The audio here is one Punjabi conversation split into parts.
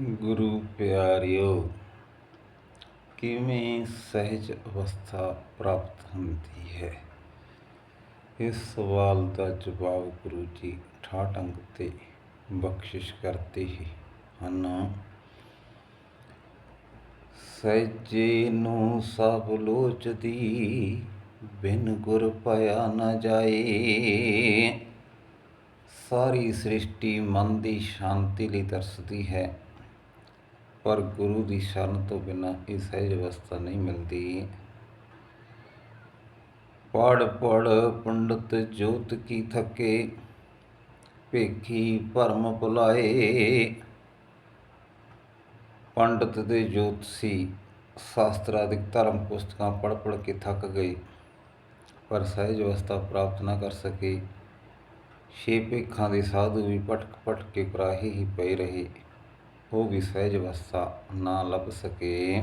ਗੁਰੂ ਪਿਆਰਿਓ, ਕਿਵੇਂ ਸਹਿਜ ਅਵਸਥਾ ਪ੍ਰਾਪਤ ਹੁੰਦੀ ਹੈ? ਇਸ ਸਵਾਲ ਦਾ ਜਵਾਬ ਗੁਰੂ ਜੀ ਠਾਠ ਅੰਗ ਤੇ ਬਖਸ਼ਿਸ਼ ਕਰਦੇ ਹੀ ਹਨ। ਸਹਿਜੇ ਨੂੰ ਸਭ ਲੋਚਦੀ, ਬਿਨ ਗੁਰ ਪਾਇਆ ਨਾ ਜਾਏ। ਸਾਰੀ ਸ੍ਰਿਸ਼ਟੀ ਮਨ ਦੀ ਸ਼ਾਂਤੀ ਲਈ ਤਰਸਦੀ ਹੈ। ਪਰ ਗੁਰੂ ਦੀ ਸ਼ਰਨ ਤੋਂ ਬਿਨਾਂ ਇਹ ਸਹਿਜ ਅਵਸਥਾ ਨਹੀਂ ਮਿਲਦੀ। ਪੜ ਪੜ ਪੰਡਤ ਜੋਤ ਕੀ ਥਕੇ, ਭੇਖੀ ਭਰਮ ਭੁਲਾਏ। ਪੰਡਤ ਦੇ ਜੋਤ ਸੀ ਸ਼ਾਸਤਰਾਦਿਕ ਧਰਮ ਪੁਸਤਕਾਂ ਪੜ ਪੜ ਕੇ ਥੱਕ ਗਏ, ਪਰ ਸਹਿਜ ਅਵਸਥਾ ਪ੍ਰਾਪਤ ਨਾ ਕਰ ਸਕੇ। ਛੇ ਭੇਖਾਂ ਦੇ ਸਾਧੂ ਵੀ ਪਟਕ ਪਟਕ ਕੇ ਕਰਾਹੇ ਹੀ ਪਏ ਰਹੇ। ਉਹ ਵੀ ਸਹਿਜ ਅਵਸਥਾ, ਨਾ ਲੱਭ ਸਕੇ।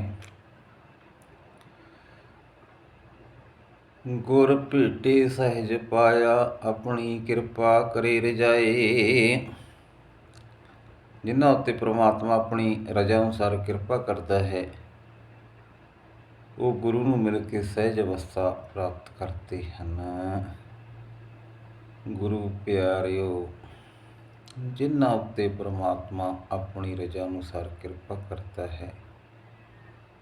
ਗੁਰ ਭੇਟੇ ਸਹਿਜ ਪਾਇਆ, ਆਪਣੀ ਕਿਰਪਾ ਕਰੇ ਰਜਾਏ। ਜਿਨ੍ਹਾਂ ਉੱਤੇ ਪ੍ਰਮਾਤਮਾ ਆਪਣੀ ਰਜਾ ਅਨੁਸਾਰ ਕਿਰਪਾ ਕਰਦਾ ਹੈ, ਉਹ ਗੁਰੂ ਨੂੰ ਮਿਲ ਕੇ ਸਹਿਜ ਅਵਸਥਾ ਪ੍ਰਾਪਤ ਕਰਦੇ ਹਨ। ਗੁਰੂ ਪਿਆਰਿਓ ਜਿਨ੍ਹਾਂ ਉੱਤੇ ਪਰਮਾਤਮਾ ਆਪਣੀ ਰਜ਼ਾ ਅਨੁਸਾਰ ਕਿਰਪਾ ਕਰਦਾ ਹੈ,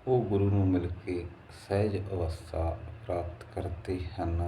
ਉਹ ਗੁਰੂ ਨੂੰ ਮਿਲ ਕੇ ਸਹਿਜ ਅਵਸਥਾ ਪ੍ਰਾਪਤ ਕਰਦੇ ਹਨ।